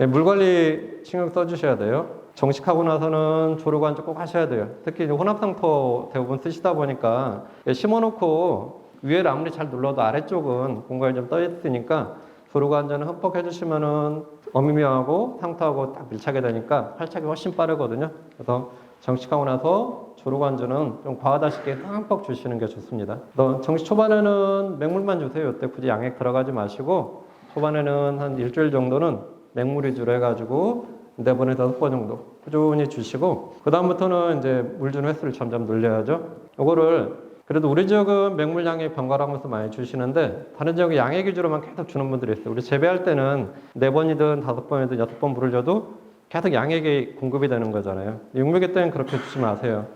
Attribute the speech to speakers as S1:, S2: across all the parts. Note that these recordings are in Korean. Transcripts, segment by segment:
S1: 예, 물 관리 신경 써주셔야 돼요. 정식하고 나서는 조류 관절 꼭 하셔야 돼요. 특히 혼합상토 대부분 쓰시다 보니까 예, 심어놓고 위에를 아무리 잘 눌러도 아래쪽은 공간이 좀 떠 있으니까 조류 관절은 흠뻑 해주시면은 어미미하고 상토하고 딱 밀착이 되니까 활착이 훨씬 빠르거든요. 그래서 정식하고 나서 조류관절은 좀 과하다시게 흠뻑 주시는 게 좋습니다. 또 정식 초반에는 맹물만 주세요. 이때 굳이 양액 들어가지 마시고 초반에는 한 일주일 정도는 맹물 위주로 해가지고 네 번에서 다섯 번 정도 꾸준히 주시고 그 다음부터는 이제 물 주는 횟수를 점점 늘려야죠. 요거를 그래도 우리 지역은 맹물 양액 번갈아가면서 많이 주시는데 다른 지역은 양액 위주로만 계속 주는 분들이 있어요. 우리 재배할 때는 네 번이든 다섯 번이든 여섯 번 물을 줘도 계속 양액이 공급이 되는 거잖아요. 육묘기 때는 그렇게 주지 마세요.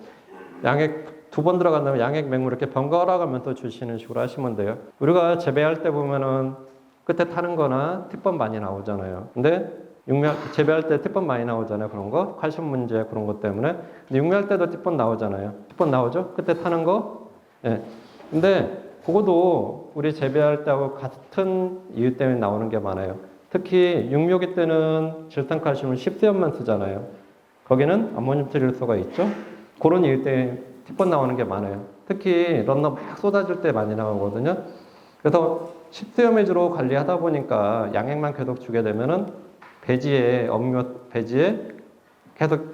S1: 양액 두번 들어간다면 양액 맹물 이렇게 번갈아 가면서 주시는 식으로 하시면 돼요. 우리가 재배할 때 보면은 끝에 타는 거나 팁번 많이 나오잖아요. 근데 육묘 재배할 때 팁번 많이 나오잖아요. 그런 거 칼슘 문제 그런 것 때문에 근데 육묘할 때도 팁번 나오잖아요. 팁번 나오죠? 끝에 타는 거. 예. 근데 그거도 우리 재배할 때하고 같은 이유 때문에 나오는 게 많아요. 특히 육묘기 때는 질산칼슘을 10세연만 쓰잖아요. 거기는 암모늄 트릴소가 있죠. 그런 이유 때문에 팁번 나오는 게 많아요. 특히 런너 막 쏟아질 때 많이 나오거든요. 그래서 10세연 위주로 관리하다 보니까 양액만 계속 주게 되면은 배지에 업무 배지에 계속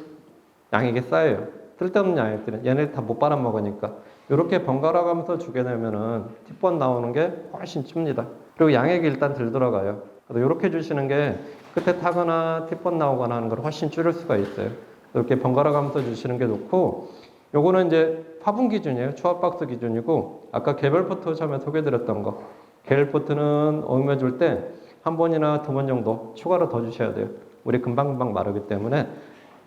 S1: 양액이 쌓여요. 쓸데없는 양액들은 얘네 다 못 빨아 먹으니까 이렇게 번갈아 가면서 주게 되면은 팁번 나오는 게 훨씬 춥니다. 그리고 양액이 일단 들 들어가요. 그래서 이렇게 주시는 게 끝에 타거나 팁번 나오거나 하는 걸 훨씬 줄일 수가 있어요. 이렇게 번갈아 가면서 주시는 게 좋고 요거는 이제 화분 기준이에요. 초합 박스 기준이고 아까 개별 처음에 소개드렸던 거 개별 포트는 어음해 줄 때 한 번이나 두 번 정도 추가로 더 주셔야 돼요. 우리 금방금방 마르기 때문에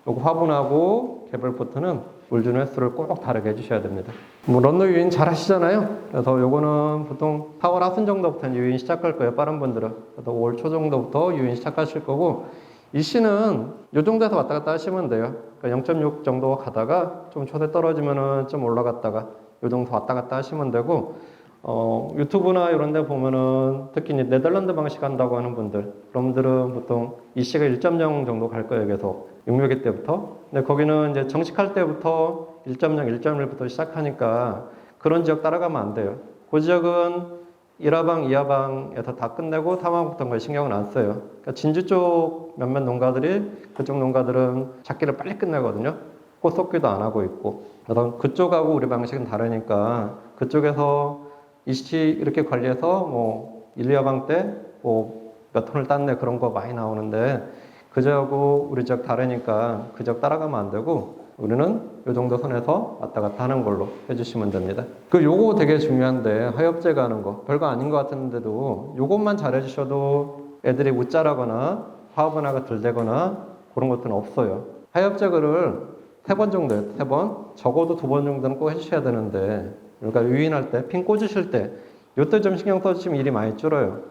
S1: 요거 화분하고 개별 포트는 물 주는 횟수를 꼭 다르게 해주셔야 됩니다. 뭐 런너 유인 잘 하시잖아요. 그래서 요거는 보통 4월 하순 정도부터 유인 시작할 거예요. 빠른 분들은. 그래서 5월 초 정도부터 유인 시작하실 거고 이 씨는 요 정도에서 왔다 갔다 하시면 돼요. 그러니까 0.6 정도 가다가 좀 초대 떨어지면은 좀 올라갔다가 요 정도 왔다 갔다 하시면 되고 어, 유튜브나 이런 데 보면은 특히 이제 네덜란드 방식 한다고 하는 분들 그런 분들은 보통 이 씨가 1.0 정도 갈 거예요 계속. 6묘기 때부터. 근데 거기는 이제 정식할 때부터 1.0, 1.1부터 시작하니까 그런 지역 따라가면 안 돼요. 그 지역은 1화방, 2화방에서 다 끝내고 3화부터 걸 신경을 안 써요. 그러니까 진주 쪽 몇몇 농가들이 그쪽 농가들은 작기를 빨리 끝내거든요. 꽃 쏟기도 안 하고 있고. 그래서 그쪽하고 우리 방식은 다르니까 그쪽에서 이씨 이렇게 관리해서 뭐 1, 2화방 때 뭐 몇 톤을 땄네 그런 거 많이 나오는데 그저하고 우리 지역 다르니까 그 지역 따라가면 안 되고 우리는 요 정도 선에서 왔다 갔다 하는 걸로 해주시면 됩니다. 그 요거 되게 중요한데 하엽제 가는 거 별거 아닌 것 같은데도 요것만 잘 해주셔도 애들이 못 자라거나 화분화가 덜 되거나 그런 것들은 없어요. 하엽제거를 세 번 정도요. 세 번. 적어도 두 번 정도는 꼭 해주셔야 되는데 그러니까 유인할 때, 핀 꽂으실 때, 요때 좀 신경 써주시면 일이 많이 줄어요.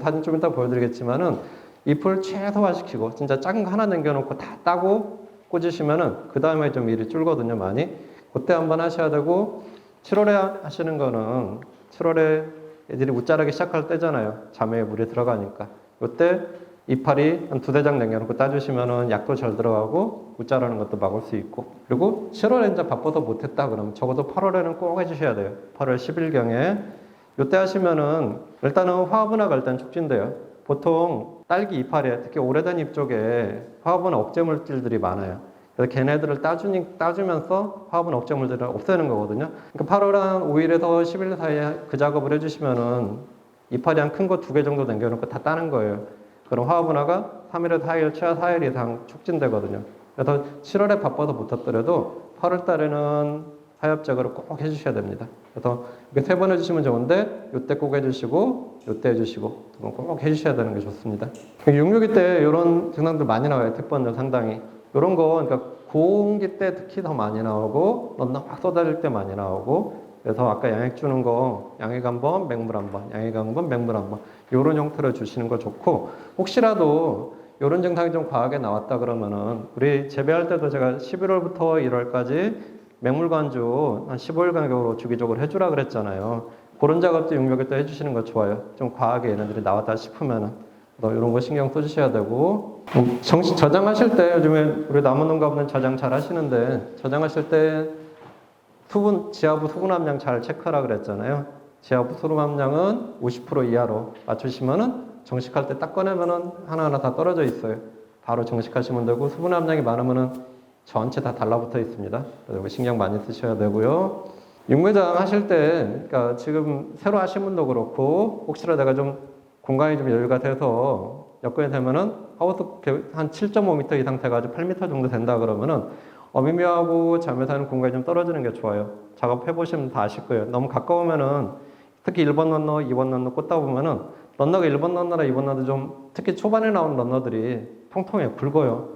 S1: 사진 좀 이따 보여드리겠지만은 잎을 최소화시키고 진짜 작은 거 하나 남겨놓고 다 따고 꽂으시면은 그 다음에 좀 일이 줄거든요, 많이. 그때 한번 하셔야 되고 7월에 하시는 거는 7월에 애들이 못 자라기 시작할 때잖아요. 잠에 물이 들어가니까. 요때 이파리 한 두대 장 남겨놓고 따주시면은 약도 잘 들어가고 못 자라는 것도 막을 수 있고. 그리고 7월에 이제 바빠서 못했다 그러면 적어도 8월에는 꼭 해주셔야 돼요. 8월 10일경에. 요때 하시면은 일단은 화분화가 일단 촉진돼요. 보통 딸기 이파리에 특히 오래된 잎 쪽에 화분 억제 물질들이 많아요. 그래서 걔네들을 따주니, 따주면서 화분 억제 물질을 없애는 거거든요. 그러니까 8월 한 5일에서 10일 사이에 그 작업을 해주시면은 이파리 한 큰 거 두 개 정도 남겨놓고 다 따는 거예요 그럼 화합분화가 3일에서 4일, 최하 4일 이상 촉진되거든요. 그래서 7월에 바빠서 못했더라도 8월 달에는 하엽작업을 꼭 해주셔야 됩니다. 그래서 이렇게 세 번 해주시면 좋은데 이때 꼭 해주시고 이때 해주시고 두 번 꼭 해주셔야 되는 게 좋습니다. 662 때 이런 증상들 많이 나와요. 특번들 상당히. 이런 거 그러니까 고온기 때 특히 더 많이 나오고 넘나 확 쏟아질 때 많이 나오고 그래서 아까 양액 주는 거 양액 한 번, 맹물 한 번, 양액 한 번, 맹물 한 번. 이런 형태로 주시는 거 좋고 혹시라도 이런 증상이 좀 과하게 나왔다 그러면은 우리 재배할 때도 제가 11월부터 1월까지 맹물 관주 한 15일 간격으로 주기적으로 해주라 그랬잖아요. 그런 작업도 육묘기 때 해주시는 거 좋아요. 좀 과하게 얘네들이 나왔다 싶으면은 그래서 이런 거 신경 써주셔야 되고 음, 정식 저장하실 때 요즘에 우리 남은 농가분들 저장 잘 하시는데 저장하실 때 수분 지하부 수분 함량 잘 체크하라 그랬잖아요. 지하부 수분 함량은 50% 이하로 맞추시면은 정식할 때 딱 꺼내면은 하나하나 다 떨어져 있어요. 바로 정식하시면 되고 수분 함량이 많으면은 전체 다 달라붙어 있습니다. 그래서 신경 많이 쓰셔야 되고요. 육매장 하실 때, 그러니까 지금 새로 하신 분도 그렇고 혹시라도 내가 좀 공간이 좀 여유가 돼서 여건이 되면은 하우스 한 7.5m 이상 돼가지고 8m 정도 된다 그러면은 어미미하고 잠에 사는 공간이 좀 떨어지는 게 좋아요. 작업해 보시면 다 아실 거예요. 너무 가까우면은 특히 1번 런너, 2번 런너 꽂다 보면은 런너가 1번 런너나 2번 런너 좀 특히 초반에 나온 런너들이 통통해 굵어요.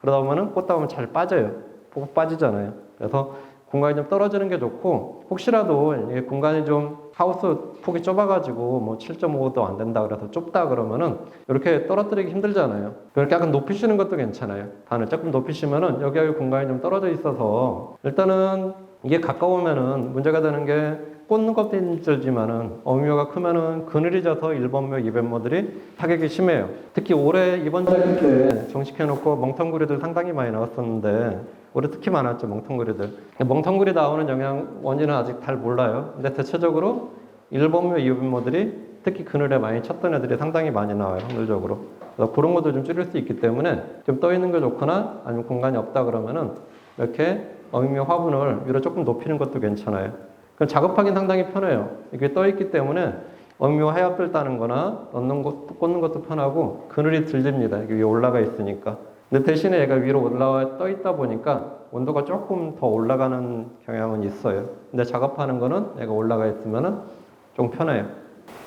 S1: 그러다 보면은 꽂다 보면 잘 빠져요. 꼭 빠지잖아요. 그래서 공간이 좀 떨어지는 게 좋고 혹시라도 공간이 좀 하우스 폭이 좁아가지고 뭐 7.5도 안 된다 그래서 좁다 그러면은 이렇게 떨어뜨리기 힘들잖아요. 이렇게 약간 높이시는 것도 괜찮아요. 단을 조금 높이시면은 여기 여기 공간이 좀 떨어져 있어서 일단은 이게 가까우면은 문제가 되는 게 꽂는 것도 힘들지만은 어미묘가 크면은 그늘이 져서 1번묘, 2번묘들이 타격이 심해요. 특히 올해 이번 때 정식해놓고 멍텅구리들 상당히 많이 나왔었는데 올해 특히 많았죠 멍텅구리들. 멍텅구리 나오는 영향 원인은 아직 잘 몰라요. 근데 대체적으로 1번묘, 2번묘들이 특히 그늘에 많이 쳤던 애들이 상당히 많이 나와요 확률적으로. 그래서 그런 것도 좀 줄일 수 있기 때문에 좀 떠 있는 게 좋거나 아니면 공간이 없다 그러면은 이렇게 어미묘 화분을 위로 조금 높이는 것도 괜찮아요. 그럼 작업하기 상당히 편해요. 이게 떠 있기 때문에 어미묘 하얗들 따는 거나 넣는 것, 꽂는 것도 편하고 그늘이 들립니다. 이게 위에 올라가 있으니까. 근데 대신에 얘가 위로 올라와 떠 있다 보니까 온도가 조금 더 올라가는 경향은 있어요. 근데 작업하는 거는 얘가 올라가 있으면은 좀 편해요.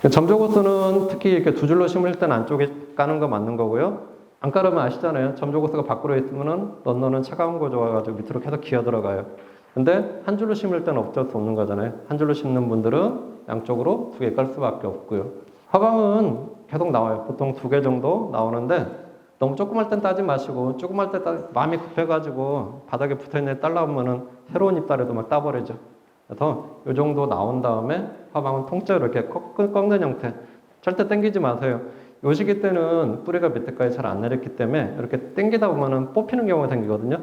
S1: 점조고스는 특히 이렇게 두 줄로 심을 때는 안쪽에 까는 거 맞는 거고요. 안 깔으면 아시잖아요. 점조고스가 밖으로 있으면은 넌너는 차가운 거 좋아가지고 밑으로 계속 기어 들어가요. 근데 한 줄로 심을 때는 어쩔 수 없는 거잖아요. 한 줄로 심는 분들은 양쪽으로 두 개 깔 수밖에 없고요. 화방은 계속 나와요. 보통 두 개 정도 나오는데 너무 조그만 땐 따지 마시고 조그만 때 따, 마음이 급해가지고 바닥에 붙어있는 애 딸라오면은 새로운 잎다리도 막 따버리죠. 그래서 이 정도 나온 다음에 화방은 통째로 이렇게 꺾, 꺾는 형태. 절대 당기지 마세요. 요 시기 때는 뿌리가 밑에까지 잘 안 내렸기 때문에 이렇게 당기다 보면은 뽑히는 경우가 생기거든요.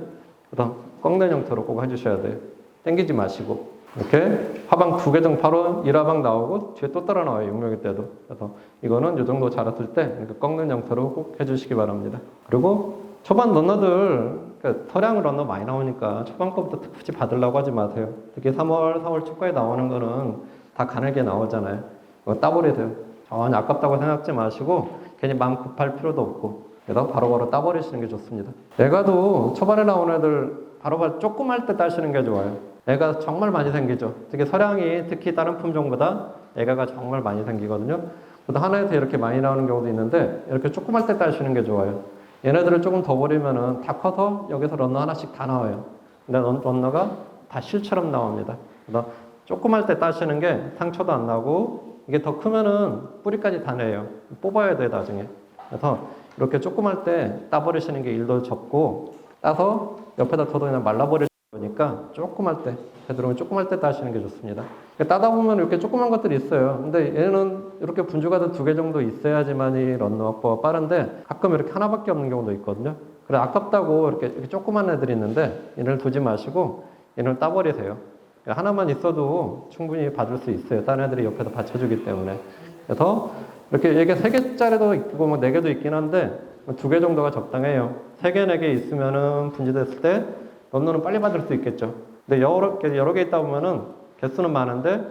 S1: 그래서 꺾는 형태로 꼭 해주셔야 돼요. 당기지 마시고. 이렇게 화방 두 개 정도 바로 일화방 나오고 뒤에 또 따라 나와요. 육묘기 때도. 그래서 이거는 이 정도 자랐을 때 이렇게 꺾는 형태로 꼭 해주시기 바랍니다. 그리고 초반 런너들 그러니까 토량 런너 많이 나오니까 초반 거부터 굳이 받으려고 하지 마세요. 특히 3월, 4월 초과에 나오는 거는 다 가늘게 나오잖아요. 이거 따버리세요. 전혀 아깝다고 생각하지 마시고 괜히 마음 급할 필요도 없고 그래서 바로바로 따버리시는 게 좋습니다. 애가도 초반에 나오는 애들 바로바로 조금 할 때 따시는 게 좋아요. 애가 정말 많이 생기죠. 특히 서량이 특히 다른 품종보다 애가가 정말 많이 생기거든요. 그래서 하나에서 이렇게 많이 나오는 경우도 있는데 이렇게 할때 따시는 게 좋아요. 얘네들을 조금 더 버리면은 다 커서 여기서 런너 하나씩 다 나와요. 근데 런- 런너가 다 실처럼 나옵니다. 그래서 할때 따시는 게 상처도 안 나고 이게 더 크면은 뿌리까지 다 내요. 뽑아야 돼 나중에. 그래서 이렇게 할때 따버리시는 게 일도 적고 따서 옆에다 둬도 그냥 말라버리 는 거니까 조금 할 때, 되도록이면 조금 할 때 따시는 게 좋습니다. 그러니까 따다 보면 이렇게 조그만 것들이 있어요. 근데 얘는 이렇게 분주가 두 개 정도 있어야지만 이 런너 확보가 빠른데 가끔 이렇게 하나밖에 없는 경우도 있거든요. 그래 아깝다고 이렇게, 이렇게 조그만 애들이 있는데 얘를 두지 마시고 얘를 따버리세요. 하나만 있어도 충분히 받을 수 있어요. 다른 애들이 옆에서 받쳐주기 때문에. 그래서 이렇게 이게 세 개짜리도 있고 뭐 네 개도 있긴 한데 두 개 정도가 적당해요. 세 개, 네 개 있으면은 분지됐을 때 런너는 빨리 받을 수 있겠죠. 근데 여러 개, 여러 개 있다 보면은 개수는 많은데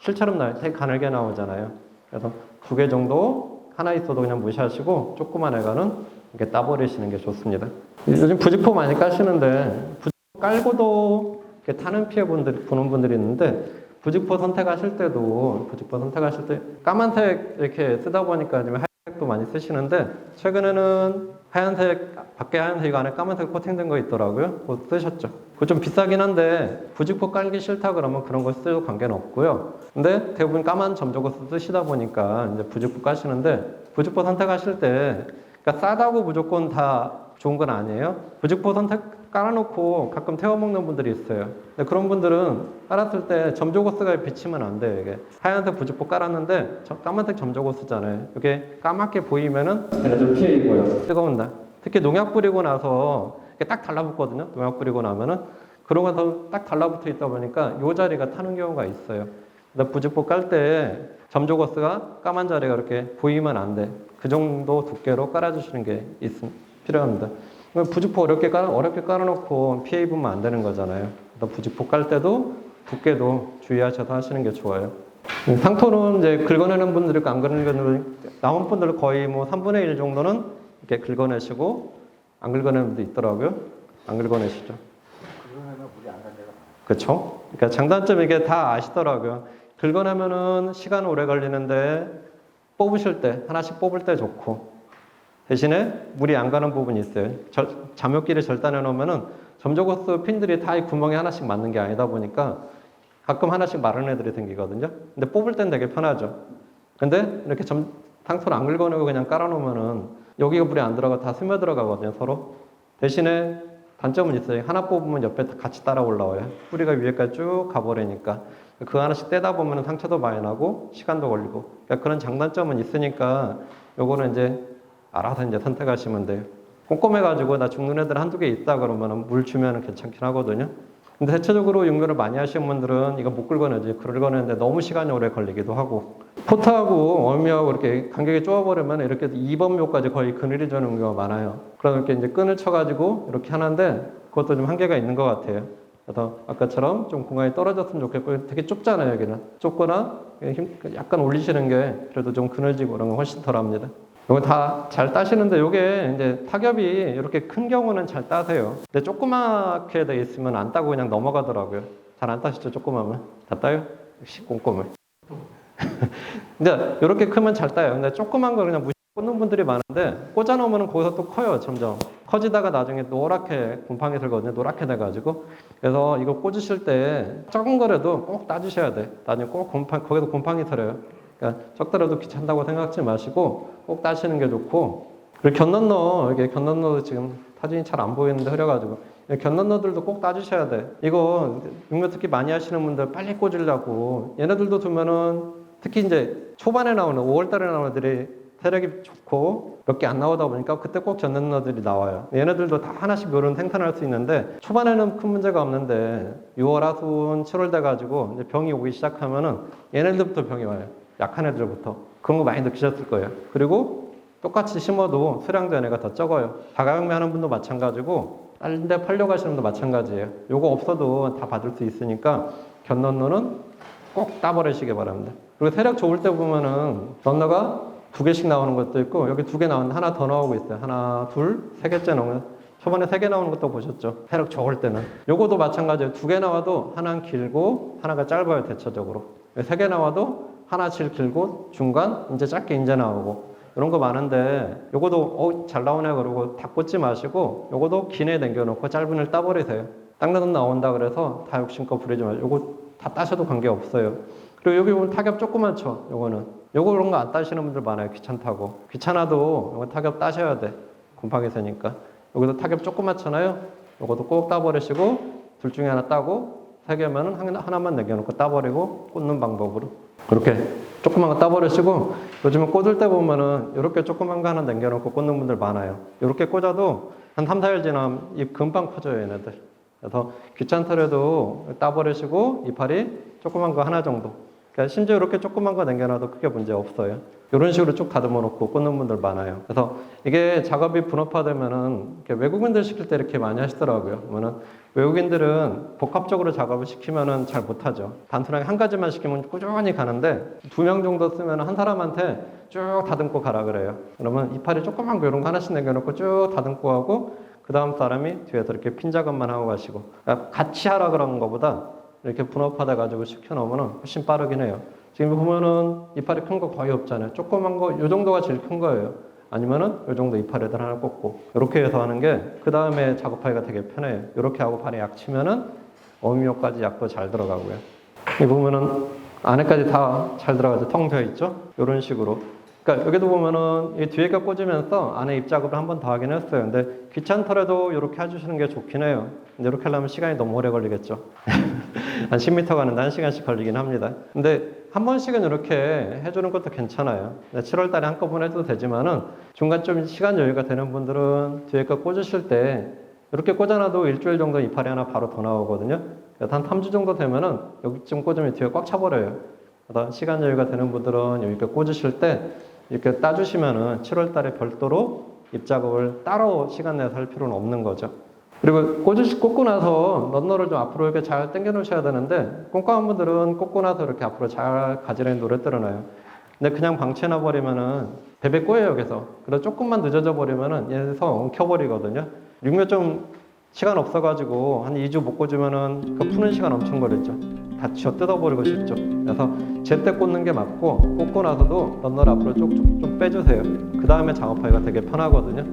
S1: 실처럼 나요. 되게 가늘게 나오잖아요. 그래서 두 개 정도 하나 있어도 그냥 무시하시고 조그만 애가는 이렇게 따버리시는 게 좋습니다. 요즘 부직포 많이 까시는데 부직포 깔고도 이렇게 타는 피해 분들, 보는 분들이 있는데 부직포 선택하실 때도 부직포 선택하실 때 까만색 이렇게 쓰다 보니까 지금 하얀색도 많이 쓰시는데 최근에는 하얀색 밖에 하얀색 안에 까만색 코팅된 거 있더라고요. 그거 쓰셨죠? 그거 좀 비싸긴 한데 부직포 깔기 싫다 그러면 그런 거 써도 관계는 없고요. 근데 대부분 까만 점적거 쓰시다 보니까 이제 부직포 까시는데 부직포 선택하실 때 그러니까 싸다고 무조건 다 좋은 건 아니에요. 부직포 선택 깔아놓고 가끔 태워 먹는 분들이 있어요. 근데 그런 분들은 깔았을 때 점조고스가 비치면 안 돼요. 이게 하얀색 부직포 깔았는데 저 까만색 점조고스잖아요. 이게 까맣게 보이면은 얘네들 피해이고요. 뜨거운다. 특히 농약 뿌리고 나서 이게 딱 달라붙거든요. 농약 뿌리고 나면은 그러고 나서 딱 달라붙어 있다 보니까 요 자리가 타는 경우가 있어요. 그래서 부직포 깔 때 점조고스가 까만 자리가 이렇게 보이면 안 돼. 그 정도 두께로 깔아주시는 게 있, 필요합니다. 부직포 어렵게 깔아, 어렵게 깔아놓고 피해 입으면 안 되는 거잖아요. 부직포 깔 때도 두께도 주의하셔서 하시는 게 좋아요. 음, 상토는 이제 긁어내는 분들이 있고 안 긁어내는 분들, 남은 분들 거의 뭐 3분의 1 정도는 이렇게 긁어내시고 안 긁어내는 분도 있더라고요. 안 긁어내시죠.
S2: 그러면 물이 안 간대가
S1: 그렇죠? 그러니까 장단점 이게 다 아시더라고요. 긁어내면은 시간 오래 걸리는데 뽑으실 때 하나씩 뽑을 때 좋고 대신에 물이 안 가는 부분이 있어요. 절, 잠욕기를 절단해 놓으면은 점조고스 핀들이 다 이 구멍에 하나씩 맞는 게 아니다 보니까 가끔 하나씩 마른 애들이 생기거든요. 근데 뽑을 땐 되게 편하죠. 근데 이렇게 점, 상토를 안 긁어내고 그냥 깔아놓으면은 여기가 물이 안 들어가 다 스며 들어가거든요, 서로. 대신에 단점은 있어요. 하나 뽑으면 옆에 다 같이 따라 올라와요. 뿌리가 위에까지 쭉 가버리니까. 그 하나씩 떼다 보면 상처도 많이 나고 시간도 걸리고. 그러니까 그런 장단점은 있으니까 요거는 이제 알아서 이제 선택하시면 돼요. 꼼꼼해가지고 나 죽는 애들 한두 개 있다 그러면 물 주면 괜찮긴 하거든요. 근데 대체적으로 육류를 많이 하시는 분들은 이거 못 긁어내지. 긁어내는데 너무 시간이 오래 걸리기도 하고. 포트하고 어미하고 이렇게 간격이 좁아버리면 이렇게 2번 묘까지 거의 그늘이 저는 경우가 많아요. 이렇게 이제 끈을 쳐가지고 이렇게 하는데 그것도 좀 한계가 있는 것 같아요. 그래서 아까처럼 좀 공간이 떨어졌으면 좋겠고 되게 좁잖아요 여기는 좁거나 힘- 약간 올리시는 게 그래도 좀 그늘지고 그런 건 훨씬 덜합니다. 이거 다 잘 따시는데 이게 이제 타겹이 이렇게 큰 경우는 잘 따세요. 근데 조그맣게 돼 있으면 안 따고 그냥 넘어가더라고요. 잘 안 따시죠 조그마면 다 따요? 역시 꼼꼼을. 근데 이렇게 크면 잘 따요. 근데 조그만 거 그냥 무시 꽂는 분들이 많은데 꽂아 놓으면 거기서 또 커요 점점 커지다가 나중에 노랗게 곰팡이 들거든요 노랗게 돼가지고 그래서 이거 꽂으실 때 적은 거라도 꼭 따주셔야 돼 나중에 꼭 곰팡 거기서 곰팡이 들어요 그러니까 적더라도 귀찮다고 생각하지 마시고 꼭 따시는 게 좋고 그리고 견넌너 이게 견넌너도 지금 사진이 잘 안 보이는데 흐려가지고 견넌너들도 꼭 따주셔야 돼 이거 육묘 특히 많이 하시는 분들 빨리 꽂으려고 얘네들도 두면은 특히 이제 초반에 나오는 5월달에 나오는 애들이 세력이 좋고 몇 개 안 나오다 보니까 그때 꼭 견눈너들이 나와요. 얘네들도 다 하나씩 묘는 생산할 수 있는데 초반에는 큰 문제가 없는데 6월 하순 7월 돼가지고 병이 오기 시작하면은 얘네들부터 병이 와요. 약한 애들부터 그런 거 많이 느끼셨을 거예요. 그리고 똑같이 심어도 수량도 얘네가 더 적어요. 다가육매 하는 분도 마찬가지고 다른 데 팔려고 하시는 분도 마찬가지예요. 요거 없어도 다 받을 수 있으니까 견넌너는 꼭 따버리시기 바랍니다. 그리고 세력 좋을 때 보면은 런너가 두 개씩 나오는 것도 있고 여기 두 개 나오는데 하나 더 나오고 있어요. 하나, 둘, 세 개째 나오는 초반에 세 개 나오는 것도 보셨죠? 세력 좋을 때는 요거도 마찬가지예요. 두 개 나와도 하나는 길고 하나가 짧아요 대체적으로. 세 개 나와도 하나 질 길고 중간 이제 짧게 이제 나오고 이런 거 많은데 요거도 어, 잘 나오네 그러고 다 꽂지 마시고 요거도 긴애 남겨놓고 짧은 을 따버리세요. 땅나돈 나온다 그래서 다 욕심껏 부리지 마시고 요거 다 따셔도 관계 없어요. 그리고 여기 보면 타겹 조그맣죠. 요거는 요거 그런 거 안 따시는 분들 많아요. 귀찮다고. 귀찮아도 요거 타겹 따셔야 돼. 곰팡이 새니까. 여기도 타겹 조그맣잖아요. 요것도 꼭 따버리시고 둘 중에 하나 따고 세 개면은 하나- 하나만 남겨놓고 따버리고 꽂는 방법으로 그렇게 조그만 거 따버리시고 요즘은 꽂을 때 보면은 이렇게 조그만 거 하나 남겨놓고 꽂는 분들 많아요. 이렇게 꽂아도 한 3, 4일 지나면 잎 금방 커져요 얘네들. 그래서 귀찮더라도 따버리시고 이파리 조그만 거 하나 정도. 그러니까 심지어 이렇게 조그만 거 남겨놔도 크게 문제 없어요. 이런 식으로 쭉 다듬어 놓고 꽂는 분들 많아요. 그래서 이게 작업이 분업화되면은 외국인들 시킬 때 이렇게 많이 하시더라고요. 그러면은 외국인들은 복합적으로 작업을 시키면은 잘 못하죠. 단순하게 한 가지만 시키면 꾸준히 가는데 두 명 정도 쓰면 한 사람한테 쭉 다듬고 가라 그래요. 그러면 이파리 조그만 거 이런 거 하나씩 남겨놓고 쭉 다듬고 하고 그 다음 사람이 뒤에서 이렇게 핀 작업만 하고 가시고 그러니까 같이 하라 그러는 것보다 이렇게 분업화돼 가지고 시켜놓으면 훨씬 빠르긴 해요. 지금 보면은 이파리 큰 거 거의 없잖아요. 조그만 거, 요 정도가 제일 큰 거예요. 아니면은 요 정도 이파리들 하나 꽂고 이렇게 해서 하는 게 그 다음에 작업하기가 되게 편해요. 이렇게 하고 발에 약 치면은 어미효까지 약도 잘 들어가고요. 이 보면은 안에까지 다 잘 들어가죠. 텅 비어 있죠. 이런 식으로 그러니까 여기도 보면은 이 뒤에 거 꽂으면서 안에 입 작업을 한 번 더 하긴 했어요. 근데 귀찮더라도 이렇게 해주시는 게 좋긴 해요. 근데 이렇게 하려면 시간이 너무 오래 걸리겠죠. 한 10m 가는데 한 시간씩 걸리긴 합니다. 근데 한 번씩은 이렇게 해주는 것도 괜찮아요. 7월 달에 한꺼번에 해도 되지만은 중간 좀 시간 여유가 되는 분들은 뒤에 거 꽂으실 때 이렇게 꽂아놔도 일주일 정도 이파리 하나 바로 더 나오거든요. 한 3주 정도 되면은 여기쯤 꽂으면 뒤에 꽉 차버려요. 시간 여유가 되는 분들은 여기 꽂으실 때 이렇게 따주시면은 7월 달에 별도로 입 작업을 따로 시간 내서 할 필요는 없는 거죠. 그리고 꽂으시, 꽂고 나서 런너를 좀 앞으로 이렇게 잘 당겨 놓으셔야 되는데 꼼꼼한 분들은 꽂고 나서 이렇게 앞으로 잘 가지런히 노래 들어놔요. 근데 그냥 방치해놔 버리면은 베베 꼬여요 여기서. 그래서 조금만 늦어져 버리면은 얘에서 엉켜버리거든요. 육묘 좀 시간 없어가지고 한 2주 못 꽂으면은 그 푸는 시간 엄청 걸렸죠. 다 쥐어 뜯어버리고 싶죠. 그래서 제때 꽂는 게 맞고 꽂고 나서도 런너를 앞으로 쭉쭉 좀 빼주세요. 그 다음에 작업하기가 되게 편하거든요.